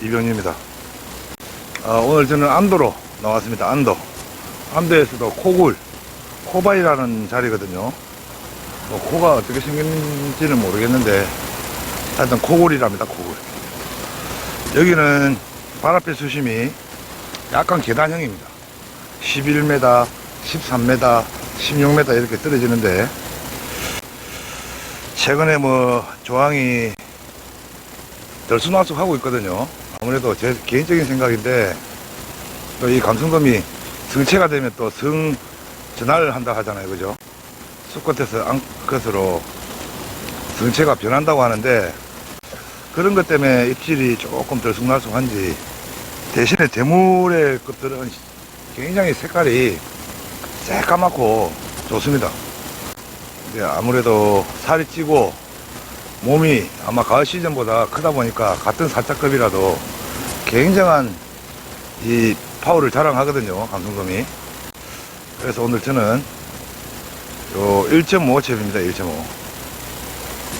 이병입니다. 아, 오늘 저는 안도로 나왔습니다. 안도. 안도에서도 코굴, 코바이라는 자리거든요. 뭐 코가 어떻게 생겼는지는 모르겠는데 하여튼 코굴이랍니다. 코굴. 여기는 바람빛 수심이 약간 계단형입니다. 11m, 13m, 16m 이렇게 떨어지는데 최근에 뭐 조항이 들쑥날쑥 하고 있거든요. 아무래도 제 개인적인 생각인데 또 이 감성돔이 성체가 되면 또 성 전환을 한다 하잖아요. 그죠? 수컷에서 암컷으로 성체가 변한다고 하는데 그런 것 때문에 입질이 조금 들쑥날쑥한지 대신에 대물의 것들은 굉장히 색깔이 새까맣고 좋습니다. 이제 아무래도 살이 찌고 몸이 아마 가을 시즌보다 크다 보니까 같은 살짝급이라도 굉장한 이 파워를 자랑하거든요. 감성돔이. 그래서 오늘 저는 요 1.5 첩입니다. 1.5.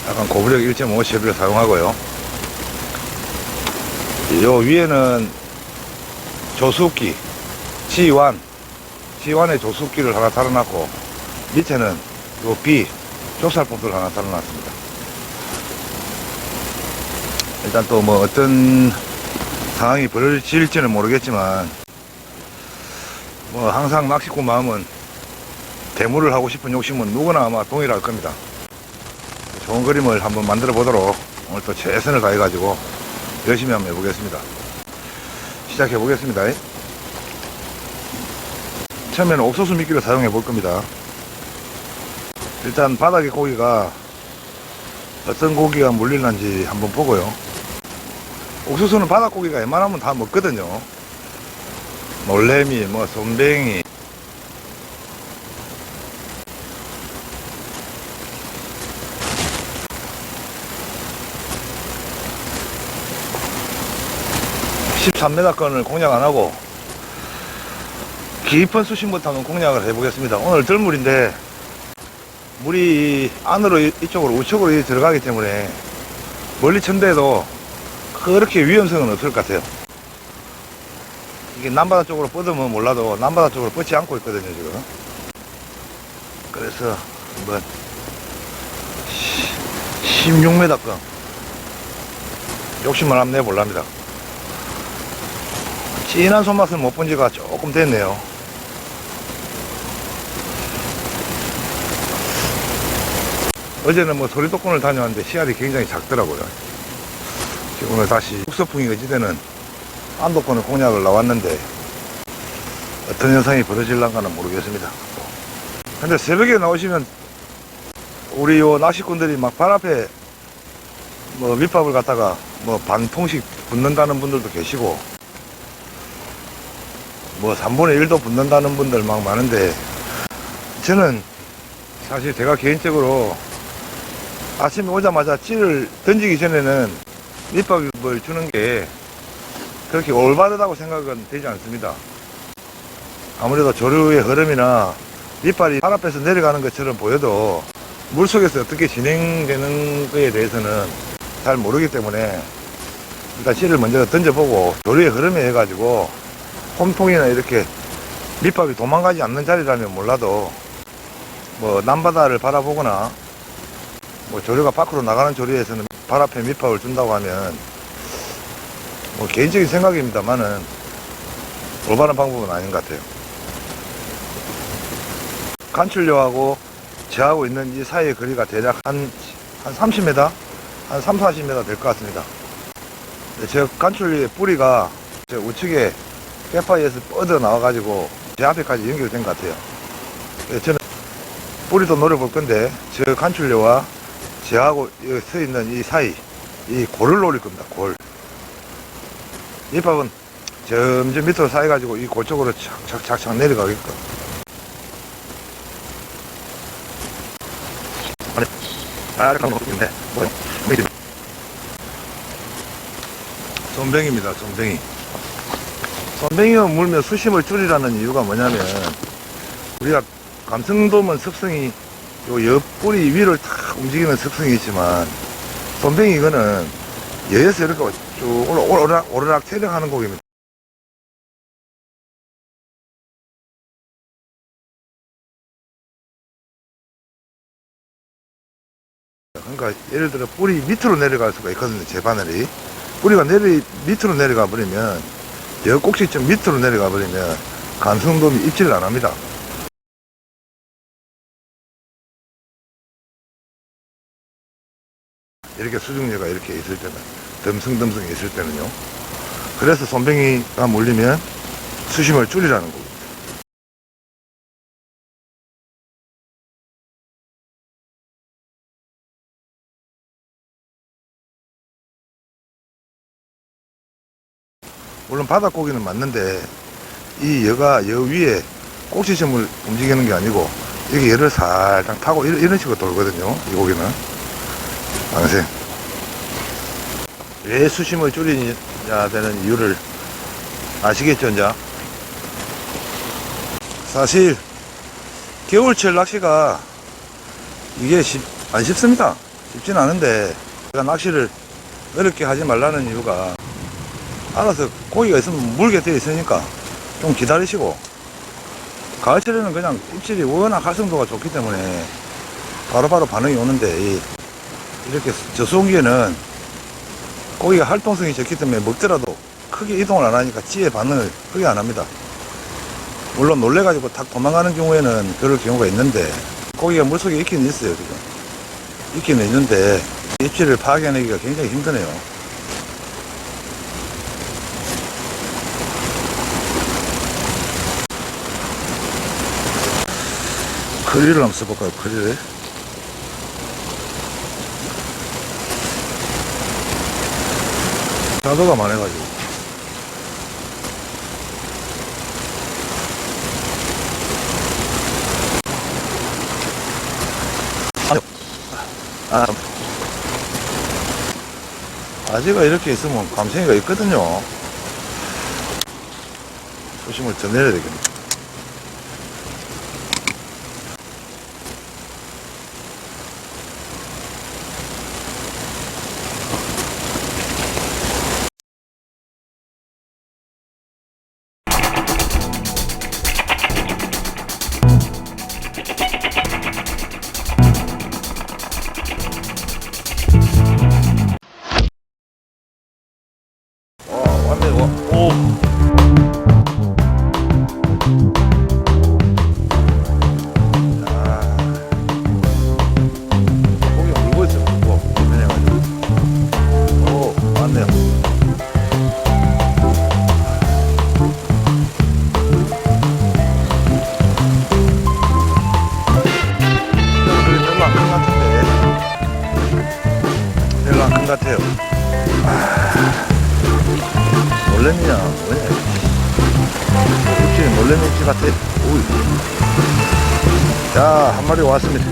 약간 고부력 1.5 첩을 사용하고요. 요 위에는 조수기, G1, G1의 조수기를 하나 달아놨고 밑에는 요 B, 좁쌀법을 하나 달아놨습니다. 일단 또 뭐 어떤 상황이 벌어질지는 모르겠지만 뭐 항상 낚시꾼 마음은 대물을 하고 싶은 욕심은 누구나 아마 동일할 겁니다. 좋은 그림을 한번 만들어 보도록 오늘 또 최선을 다해 가지고 열심히 한번 해보겠습니다. 시작해 보겠습니다. 처음에는 옥수수 미끼를 사용해 볼 겁니다. 일단 바닥에 고기가 어떤 고기가 물릴는지 한번 보고요. 옥수수는 바닥 고기가 웬만하면 다 먹거든요. 놀래미, 뭐, 손뱅이. (13m) 건을 공략 안 하고 깊은 수심부터는 공략을 해보겠습니다 오늘 들물인데 물이 안으로 이- 이쪽으로 우측으로 이- 들어가기 때문에 멀리 천대도 그렇게 위험성은 없을 것 같아요. 이게 남바다 쪽으로 뻗으면 몰라도 남바다 쪽으로 뻗지 않고 있거든요, 지금. 그래서 한번 16m급 욕심을 한번 내볼랍니다. 진한 손맛을 못본 지가 조금 됐네요. 어제는 뭐 소리독군을 다녀왔는데 씨알이 굉장히 작더라고요. 오늘 다시 북서풍이 어찌되는 안도권을 공략을 나왔는데 어떤 현상이 벌어질란가는 모르겠습니다. 근데 새벽에 나오시면 우리 요 낚시꾼들이 막 발 앞에 뭐 밑밥을 갖다가 뭐 반통씩 붓는다는 분들도 계시고 뭐 3분의 1도 붓는다는 분들 막 많은데 저는 사실 제가 개인적으로 아침에 오자마자 찌를 던지기 전에는 밑밥을 주는 게 그렇게 올바르다고 생각은 되지 않습니다. 아무래도 조류의 흐름이나 밑발이 발 앞에서 내려가는 것처럼 보여도 물속에서 어떻게 진행되는 거에 대해서는 잘 모르기 때문에 일단 씨를 먼저 던져보고 조류의 흐름에 해가지고 홈통이나 이렇게 밑밥이 도망가지 않는 자리라면 몰라도 뭐 남바다를 바라보거나 뭐 조류가 밖으로 나가는 조류에서는 발 앞에 밑밥을 준다고 하면 뭐 개인적인 생각입니다만은 올바른 방법은 아닌 것 같아요. 간출료하고 제하고 있는 이 사이의 거리가 대략 한, 한 30m? 한 3, 40m 될 것 같습니다. 제 간출료의 뿌리가 제 우측에 깨파이에서 뻗어 나와가지고 제 앞에까지 연결된 것 같아요. 저는 뿌리도 노려볼 건데 저 간출료와 제하고 여기 서 있는 이 사이 이 골을 노릴 겁니다. 골. 이 밥은 점점 밑으로 쌓여가지고 이 골 쪽으로 착착착착 내려가게끔. 아니, 아, 이렇게 하면 없는데, 뭐요? 손뱅입니다, 손뱅이. 손뱅이가 물면 수심을 줄이라는 이유가 뭐냐면, 우리가 감성돔은 습성이 요 옆뿌리 위를 탁 움직이는 습성이 있지만, 손뱅이 이거는 여에서 이렇게 쭉 오르락, 오르락 퇴력하는 곡입니다. 그러니까 예를 들어 뿌리 밑으로 내려갈 수가 있거든요, 제 바늘이. 뿌리가 내리, 밑으로 내려가 버리면, 여 꼭지점 밑으로 내려가 버리면, 간성돔이 입질을 안 합니다. 이렇게 수중료가 이렇게 있을 때는, 덤성덤성 있을 때는요. 그래서 손뱅이가 몰리면 수심을 줄이라는 거고. 물론 바닷고기는 맞는데 이 여가 여 위에 꼭지점을 움직이는 게 아니고 여기 열을 살짝 타고 이런 식으로 돌거든요 이 고기는 방생 왜 수심을 줄이냐 되는 이유를 아시겠죠 이제? 사실 겨울철 낚시가 이게 쉽, 안 쉽습니다. 쉽진 않은데 제가 낚시를 어렵게 하지 말라는 이유가 알아서 고기가 있으면 물게 되어 있으니까 좀 기다리시고 가을철에는 그냥 입질이 워낙 활성도가 좋기 때문에 바로바로 반응이 오는데 이- 이렇게 저수온기에는 고기가 활동성이 좋기 때문에 먹더라도 크게 이동을 안 하니까 찌의 반응을 크게 안 합니다. 물론 놀래가지고 탁 도망가는 경우에는 그럴 경우가 있는데 고기가 물속에 있기는 있어요 지금. 있기는 있는데 입질을 파악해내기가 굉장히 힘드네요. 크릴을 한번 써볼까요? 크릴을 자도가 많아가지고. 아, 아지가 이렇게 있으면 감생이가 있거든요. 조심을 더 내려야 되겠네 어, 왔네, 와. 오. 아. 고기 물고 있어, 물고. 그래가지고. 오, 왔네요. 별로 별로 안큰것 같은데. 별로 안큰것 같아요. 놀래미야. 뭐냐 입질이 놀래미 입질 같아 오이 자한 마리 왔습니다.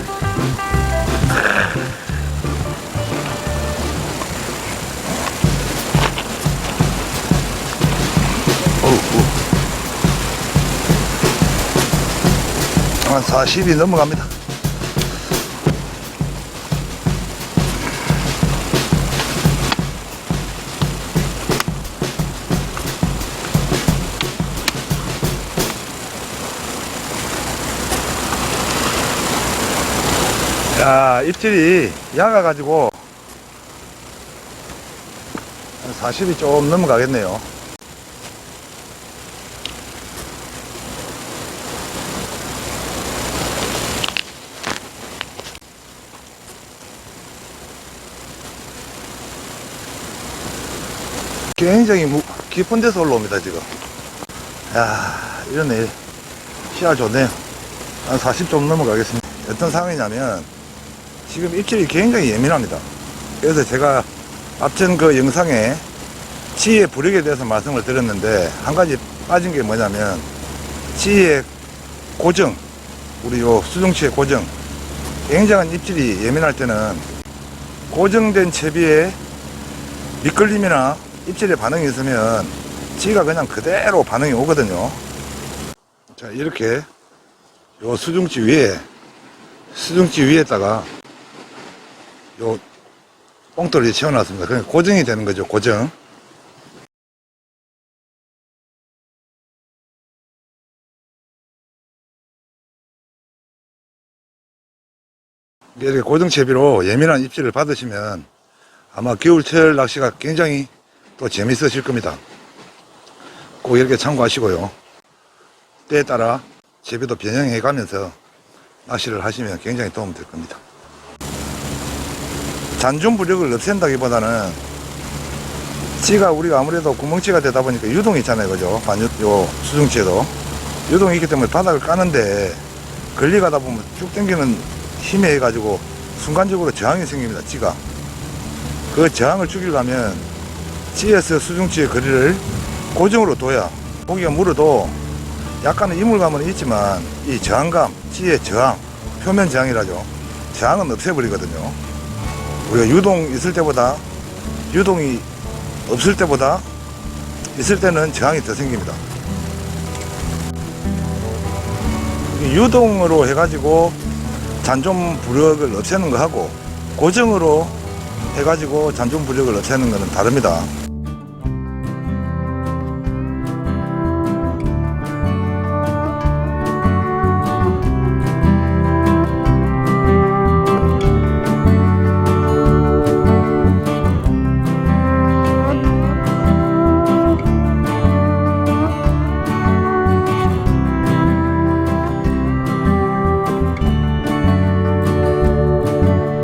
어우 한 40이 넘어갑니다 입질이 약아가지고 한 40이 좀 넘어가겠네요. 굉장히 무- 깊은 데서 올라옵니다, 지금. 야, 이러네. 시야 좋네요. 한 40 좀 넘어가겠습니다. 어떤 상황이냐면, 지금 입질이 굉장히 예민합니다. 그래서 제가 앞전 그 영상에 치의 부력에 대해서 말씀을 드렸는데 한 가지 빠진 게 뭐냐면 치의 고정 우리 요 수중치의 고정 굉장한 입질이 예민할 때는 고정된 채비에 미끌림이나 입질에 반응이 있으면 치가 그냥 그대로 반응이 오거든요 자 이렇게 요 수중치 위에 수중치 위에다가 요 뽕돌이 채워놨습니다. 그냥 고정이 되는 거죠, 고정. 이렇게 고정 채비로 예민한 입질을 받으시면 아마 겨울철 낚시가 굉장히 또 재밌으실 겁니다. 꼭 이렇게 참고하시고요. 때에 따라 채비도 변형해 가면서 낚시를 하시면 굉장히 도움 될 겁니다. 잔존 부력을 없앤다기보다는 찌가 우리가 아무래도 구멍찌가 되다 보니까 유동이 있잖아요. 그죠? 반유, 요 수중찌에도. 유동이 있기 때문에 바닥을 까는데 걸리 가다 보면 쭉 당기는 힘에 해가지고 순간적으로 저항이 생깁니다. 찌가. 그 저항을 죽이려면 찌에서 수중찌의 거리를 고정으로 둬야 고기가 물어도 약간의 이물감은 있지만 이 저항감, 찌의 저항, 표면 저항이라죠. 저항은 없애버리거든요. 우리가 유동 있을 때보다 유동이 없을 때보다 있을 때는 저항이 더 생깁니다. 이 유동으로 해가지고 잔존 부력을 없애는 거 하고 고정으로 해가지고 잔존 부력을 없애는 거는 다릅니다.